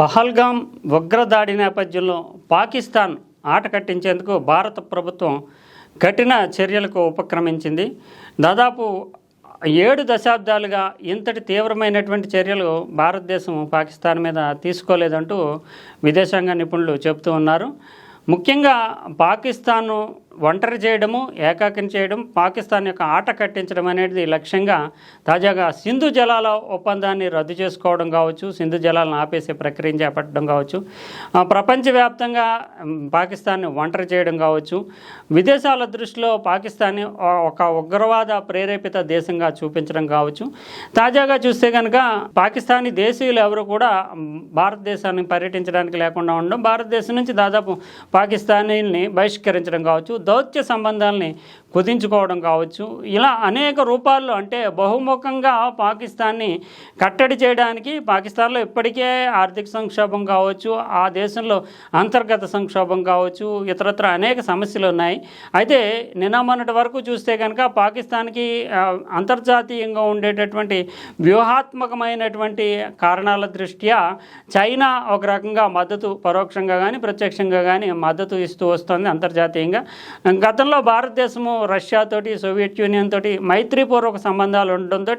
పహల్గాం ఉగ్రదాడి నేపథ్యంలో పాకిస్తాన్ ఆట కట్టించేందుకు భారత ప్రభుత్వం కఠిన చర్యలకు ఉపక్రమించింది. దాదాపు ఏడు దశాబ్దాలుగా ఇంతటి తీవ్రమైనటువంటి చర్యలు భారతదేశం పాకిస్తాన్ మీద తీసుకోలేదంటూ విదేశాంగ నిపుణులు చెబుతూ ఉన్నారు. ముఖ్యంగా పాకిస్తాన్ను ఒంటరి చేయడము ఏకాకిని చేయడం పాకిస్తాన్ యొక్క ఆట కట్టించడం అనేది లక్ష్యంగా తాజాగా సింధు జలాల ఒప్పందాన్ని రద్దు చేసుకోవడం కావచ్చు సింధు జలాలను ఆపేసే ప్రక్రియను చేపట్టడం కావచ్చు ప్రపంచవ్యాప్తంగా పాకిస్తాన్ని ఒంటరి చేయడం కావచ్చు. విదేశాల దృష్టిలో పాకిస్తాన్ని ఒక ఉగ్రవాద ప్రేరేపిత దేశంగా చూపించడం కావచ్చు. తాజాగా చూస్తే కనుక పాకిస్తానీ దేశీయులు ఎవరు కూడా భారతదేశాన్ని పర్యటించడానికి లేకుండా ఉండడం భారతదేశం నుంచి దాదాపు పాకిస్తానీల్ని బహిష్కరించడం కావచ్చు. దౌత్య సంబంధాలని కుదించుకోవడం కావచ్చు. ఇలా అనేక రూపాల్లో అంటే బహుముఖంగా పాకిస్తాన్ని కట్టడి చేయడానికి పాకిస్తాన్లో ఇప్పటికే ఆర్థిక సంక్షోభం కావచ్చు ఆ దేశంలో అంతర్గత సంక్షోభం కావచ్చు ఇతరత్ర అనేక సమస్యలు ఉన్నాయి. అయితే నిన్న మొన్నటి వరకు చూస్తే కనుక పాకిస్తాన్కి అంతర్జాతీయంగా ఉండేటటువంటి వ్యూహాత్మకమైనటువంటి కారణాల దృష్ట్యా చైనా ఒక రకంగా మద్దతు పరోక్షంగా కానీ ప్రత్యక్షంగా కానీ మద్దతు ఇస్తూ వస్తుంది అంతర్జాతీయంగా. గతంలో భారతదేశము రష్యాతోటి సోవియట్ యూనియన్ తోటి మైత్రిపూర్వక సంబంధాలు ఉండడంతో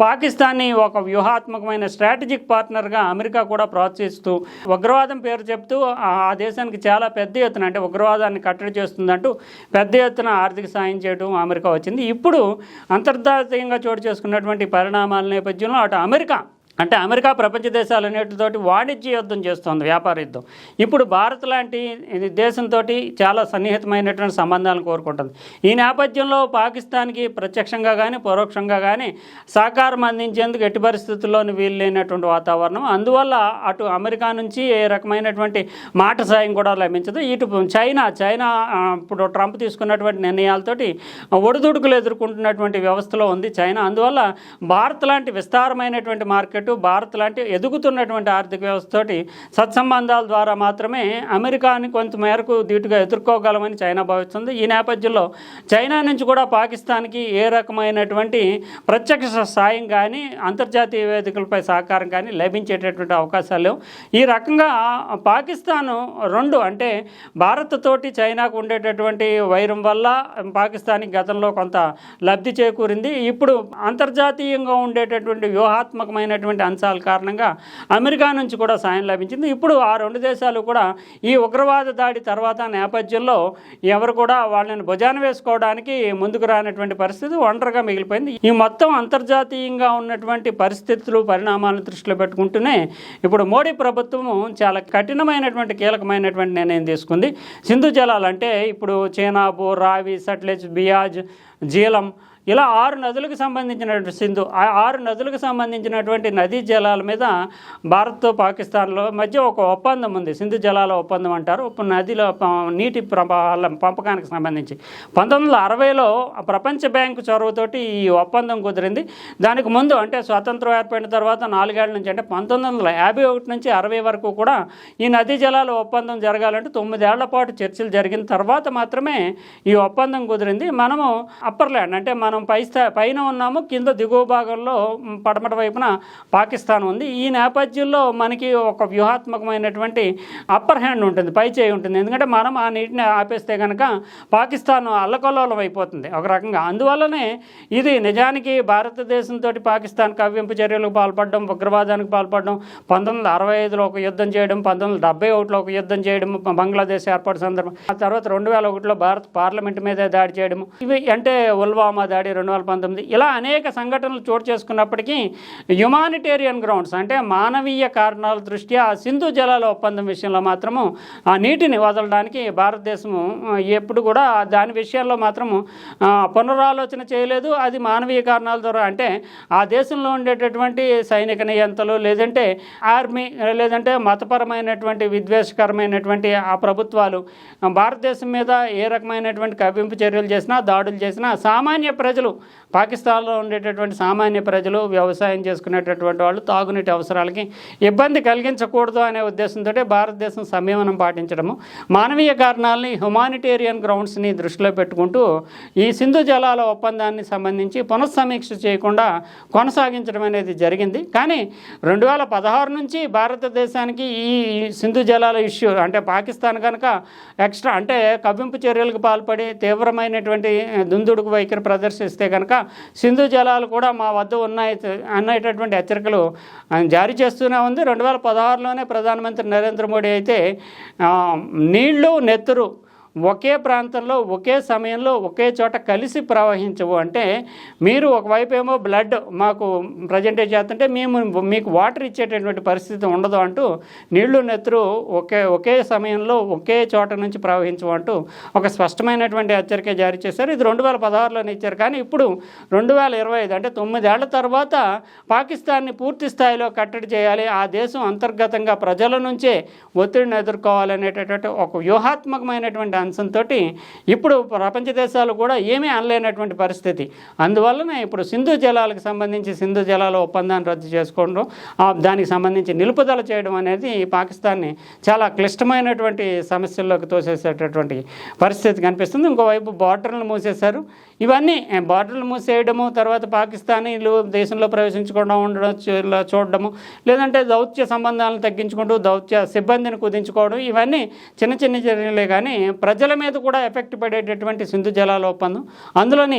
పాకిస్తాన్ని ఒక వ్యూహాత్మకమైన స్ట్రాటజిక్ పార్ట్నర్గా అమెరికా కూడా ప్రోత్సహిస్తూ ఉగ్రవాదం పేరు చెప్తూ ఆ దేశానికి చాలా పెద్ద ఎత్తున అంటే ఉగ్రవాదాన్ని కట్టడి చేస్తుందంటూ పెద్ద ఎత్తున ఆర్థిక సాయం చేయడం అమెరికా వచ్చింది. ఇప్పుడు అంతర్జాతీయంగా చోటు చేసుకున్నటువంటి పరిణామాల నేపథ్యంలో అటు అమెరికా అంటే అమెరికా ప్రపంచ దేశాలు అనేటితోటి వాణిజ్య యుద్ధం చేస్తోంది వ్యాపార యుద్ధం. ఇప్పుడు భారత్ లాంటి ఇది దేశంతో చాలా సన్నిహితమైనటువంటి సంబంధాలను కోరుకుంటుంది. ఈ నేపథ్యంలో పాకిస్తాన్కి ప్రత్యక్షంగా కానీ పరోక్షంగా కానీ సహకారం అందించేందుకు ఎట్టి పరిస్థితుల్లోనూ వీలు లేనటువంటి వాతావరణం. అందువల్ల అటు అమెరికా నుంచి ఏ రకమైనటువంటి మాట సాయం కూడా లభించదు. ఇటు చైనా చైనా ఇప్పుడు ట్రంప్ తీసుకున్నటువంటి నిర్ణయాలతోటి ఒడిదుడుకులు ఎదుర్కొంటున్నటువంటి వ్యవస్థలో ఉంది చైనా. అందువల్ల భారత్ లాంటి విస్తారమైనటువంటి మార్కెట్ భారత్ లాంటి ఎదుగుతున్నటువంటి ఆర్థిక వ్యవస్థతోటి సత్సంబంధాల ద్వారా మాత్రమే అమెరికాని కొంత మేరకు ధీటుగా ఎదుర్కోగలమని చైనా భావిస్తుంది. ఈ నేపథ్యంలో చైనా నుంచి కూడా పాకిస్తాన్కి ఏ రకమైనటువంటి ప్రత్యక్ష సాయం కానీ అంతర్జాతీయ వేదికలపై సహకారం కానీ లభించేటటువంటి అవకాశాలు లేవు. ఈ రకంగా పాకిస్తాన్ రెండు అంటే భారత్ తోటి చైనాకు ఉండేటటువంటి వైరం వల్ల పాకిస్తాన్కి గతంలో కొంత లబ్ధి చేకూరింది. ఇప్పుడు అంతర్జాతీయంగా ఉండేటటువంటి వ్యూహాత్మకమైనటువంటి అంశాల కారణంగా అమెరికా నుంచి కూడా సాయం లభించింది. ఇప్పుడు ఆ రెండు దేశాలు కూడా ఈ ఉగ్రవాద దాడి తర్వాత నేపథ్యంలో ఎవరు కూడా వాళ్ళని భుజాన వేసుకోవడానికి ముందుకు రానటువంటి పరిస్థితి ఒంటరిగా మిగిలిపోయింది. ఈ మొత్తం అంతర్జాతీయంగా ఉన్నటువంటి పరిస్థితులు పరిణామాలను దృష్టిలో పెట్టుకుంటూనే ఇప్పుడు మోడీ ప్రభుత్వము చాలా కఠినమైనటువంటి కీలకమైనటువంటి నిర్ణయం తీసుకుంది. సింధు జలాలు అంటే ఇప్పుడు చేనాబు రావి సట్లెజ్ బియాజ్ జీలం ఇలా ఆరు నదులకు సంబంధించినటువంటి సింధు ఆ ఆరు నదులకు సంబంధించినటువంటి నదీ జలాల మీద భారత్ పాకిస్తాన్లో మధ్య ఒక ఒప్పందం ఉంది. సింధు జలాల ఒప్పందం అంటారు. ఇప్పుడు నదిలో నీటి ప్రవాహాల పంపకానికి సంబంధించి. పంతొమ్మిది వందల అరవైలో ప్రపంచ బ్యాంకు చొరవతోటి ఈ ఒప్పందం కుదిరింది. దానికి ముందు అంటే స్వాతంత్రం ఏర్పడిన తర్వాత నాలుగేళ్ళ నుంచి అంటే పంతొమ్మిది వందల యాభై ఒకటి నుంచి అరవై వరకు కూడా ఈ నదీ జలాల ఒప్పందం జరగాలంటే తొమ్మిదేళ్ళ పాటు చర్చలు జరిగిన తర్వాత మాత్రమే ఈ ఒప్పందం కుదిరింది. మనము అప్పర్ ల్యాండ్ అంటే మనం పై స్థా పైన ఉన్నాము కింద దిగువ భాగంలో పడమట వైపున పాకిస్తాన్ ఉంది. ఈ నేపథ్యంలో మనకి ఒక వ్యూహాత్మకమైనటువంటి అప్పర్ హ్యాండ్ ఉంటుంది పై చేయి ఉంటుంది. ఎందుకంటే మనం ఆ నీటిని ఆపేస్తే కనుక పాకిస్తాన్ అల్లకల్లోలం అయిపోతుంది ఒక రకంగా. అందువల్లనే ఇది నిజానికి భారతదేశంతో పాకిస్తాన్ కవ్వింపు చర్యలకు పాల్పడడం ఉగ్రవాదానికి పాల్పడడం పంతొమ్మిది వందల అరవై ఐదులో ఒక యుద్ధం చేయడం పంతొమ్మిది వందల డెబ్బై ఒకటిలో ఒక యుద్ధం చేయడం బంగ్లాదేశ్ ఏర్పాటు సందర్భం ఆ తర్వాత రెండు వేల ఒకటిలో భారత పార్లమెంట్ మీద దాడి చేయడం ఇవి అంటే ఉల్వామా దాడి రెండు వేల పంతొమ్మిది ఇలా అనేక సంఘటనలు చోటు చేసుకున్నప్పటికీ హ్యుమానిటేరియన్ గ్రౌండ్స్ అంటే మానవీయ కారణాల దృష్ట్యా సింధు జలాల ఒప్పందం విషయంలో మాత్రము ఆ నీటిని వదలడానికి భారతదేశము ఎప్పుడు కూడా దాని విషయాల్లో మాత్రము పునరాలోచన చేయలేదు. అది మానవీయ కారణాల ద్వారా అంటే ఆ దేశంలో ఉండేటటువంటి సైనిక నియంతలు లేదంటే ఆర్మీ లేదంటే మతపరమైనటువంటి విద్వేషకరమైనటువంటి ఆ ప్రభుత్వాలు భారతదేశం మీద ఏ రకమైనటువంటి కవ్వింపు చర్యలు చేసినా దాడులు చేసినా సామాన్య ప్రజ ప్రజలు పాకిస్తాన్లో ఉండేటటువంటి సామాన్య ప్రజలు వ్యవసాయం చేసుకునేటటువంటి వాళ్ళు తాగునీటి అవసరాలకి ఇబ్బంది కలిగించకూడదు అనే ఉద్దేశంతో భారతదేశం సంయమనం పాటించడము. మానవీయ కారణాలని హ్యుమానిటేరియన్ గ్రౌండ్స్ని దృష్టిలో పెట్టుకుంటూ ఈ సింధు జలాల ఒప్పందాన్ని సంబంధించి పునఃసమీక్ష చేయకుండా కొనసాగించడం అనేది జరిగింది. కానీ రెండు వేల పదహారు నుంచి భారతదేశానికి ఈ సింధు జలాల ఇష్యూ అంటే పాకిస్తాన్ కనుక ఎక్స్ట్రా అంటే కవ్వింపు చర్యలకు పాల్పడి తీవ్రమైనటువంటి దుందుడుకు వైఖరి ప్రదర్శన ప్రదర్శిస్తే కనుక సింధు జలాలు కూడా మా వద్ద ఉన్నాయి అనేటటువంటి హెచ్చరికలు జారీ చేస్తూనే ఉంది. రెండు వేల పదహారులోనే ప్రధానమంత్రి నరేంద్ర మోడీ అయితే నీళ్ళు నెత్తురు ఒకే ప్రాంతంలో ఒకే సమయంలో ఒకే చోట కలిసి ప్రవహించవు. అంటే మీరు ఒకవైపు ఏమో బ్లడ్ మాకు ప్రజెంటేజ్ చేస్తుంటే మేము మీకు వాటర్ ఇచ్చేటటువంటి పరిస్థితి ఉండదు అంటూ నీళ్ళు నెత్తురు ఒకే ఒకే సమయంలో ఒకే చోట నుంచి ప్రవహించవు అంటూ ఒక స్పష్టమైనటువంటి హెచ్చరిక జారీ చేశారు. ఇది రెండు వేల పదహారులోనే ఇచ్చారు. కానీ ఇప్పుడు రెండు వేల ఇరవై ఐదు అంటే తొమ్మిదేళ్ళ తర్వాత పాకిస్తాన్ని పూర్తి స్థాయిలో కట్టడి చేయాలి. ఆ దేశం అంతర్గతంగా ప్రజల నుంచే ఒత్తిడిని ఎదుర్కోవాలనేటటువంటి ఒక వ్యూహాత్మకమైనటువంటి అంశంతో ఇప్పుడు ప్రపంచ దేశాలు కూడా ఏమీ అనలేనటువంటి పరిస్థితి. అందువల్లనే ఇప్పుడు సింధు జలాలకు సంబంధించి సింధు జలాల ఒప్పందాన్ని రద్దు చేసుకోవడం దానికి సంబంధించి నిలుపుదల చేయడం అనేది పాకిస్తాన్ని చాలా క్లిష్టమైనటువంటి సమస్యల్లోకి తోసేసేటటువంటి పరిస్థితి కనిపిస్తుంది. ఇంకోవైపు బార్డర్లు మూసేశారు. ఇవన్నీ బార్డర్లు మూసేయడము తర్వాత పాకిస్తానీలు దేశంలో ప్రవేశించకుండా ఉండడం చూడడము లేదంటే దౌత్య సంబంధాలను తగ్గించుకుంటూ దౌత్య సిబ్బందిని కుదించుకోవడం ఇవన్నీ చిన్న చిన్న చర్యలే కానీ ప్రజల మీద కూడా ఎఫెక్ట్ పడేటటువంటి సింధు జలాల ఒప్పందం. అందులోని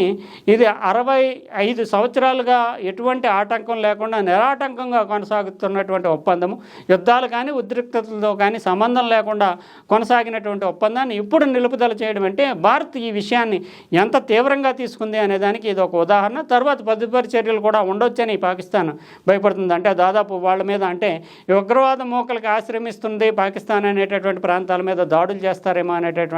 ఇది అరవై ఐదు సంవత్సరాలుగా ఎటువంటి ఆటంకం లేకుండా నిరాటంకంగా కొనసాగుతున్నటువంటి ఒప్పందము. యుద్ధాలు కానీ ఉద్రిక్తతలతో కానీ సంబంధం లేకుండా కొనసాగినటువంటి ఒప్పందాన్ని ఇప్పుడు నిలుపుదల చేయడం అంటే భారత్ ఈ విషయాన్ని ఎంత తీవ్రంగా తీసుకుంది అనే దానికి ఇది ఒక ఉదాహరణ. తర్వాత తదుపరి చర్యలు కూడా ఉండొచ్చని పాకిస్తాన్ భయపడుతుంది. అంటే దాదాపు వాళ్ళ మీద అంటే ఉగ్రవాద మూకలకు ఆశ్రమిస్తుంది పాకిస్తాన్ అనేటటువంటి ప్రాంతాల మీద దాడులు చేస్తారేమో అనేటటువంటి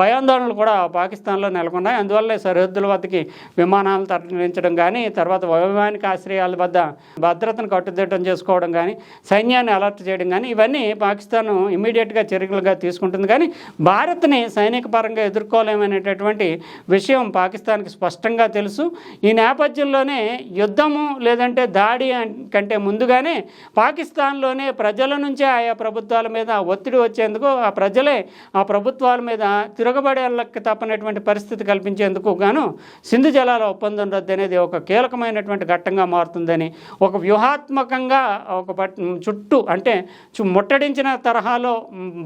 భయాందోళనలు కూడా పాకిస్తాన్లో నెలకొన్నాయి. అందువల్లే సరిహద్దుల వద్దకి విమానాలు తరలించడం కానీ తర్వాత వైమానిక ఆశ్రయాల వద్ద భద్రతను కట్టుదిట్టం చేసుకోవడం కానీ సైన్యాన్ని అలర్ట్ చేయడం కానీ ఇవన్నీ పాకిస్తాన్ ఇమీడియట్గా చర్యలుగా తీసుకుంటుంది. కానీ భారత్ని సైనిక పరంగా ఎదుర్కోలేమనేటటువంటి విషయం పాకిస్తాన్కి స్పష్టంగా తెలుసు. ఈ నేపథ్యంలోనే యుద్ధము లేదంటే దాడి కంటే ముందుగానే పాకిస్తాన్లోనే ప్రజల నుంచే ఆయా ప్రభుత్వాల మీద ఒత్తిడి వచ్చేందుకు ఆ ప్రజలే ఆ ప్రభుత్వాల మీద తిరగబడేళ్ళకి తప్పనటువంటి పరిస్థితి కల్పించేందుకు గాను సింధు జలాల ఒప్పందం రద్దు అనేది ఒక కీలకమైనటువంటి ఘట్టంగా మారుతుందని ఒక వ్యూహాత్మకంగా ఒక చుట్టూ అంటే ముట్టడించిన తరహాలో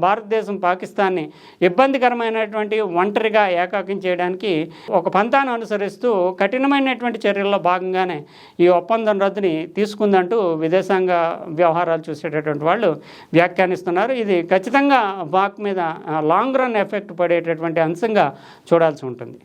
భారతదేశం పాకిస్తాన్ని ఇబ్బందికరమైనటువంటి ఒంటరిగా ఏకాకం చేయడానికి ఒక పంతాను అనుసరిస్తూ కఠినమైనటువంటి చర్యల్లో భాగంగానే ఈ ఒప్పందం రద్దుని తీసుకుందంటూ విదేశాంగ వ్యవహారాలు చూసేటటువంటి వాళ్ళు వ్యాఖ్యానిస్తున్నారు. ఇది ఖచ్చితంగా వాక్ మీద లాంగ్ రన్ ఎఫెక్ట్ పడేటటువంటి అంశంగా చూడాల్సి ఉంటుంది.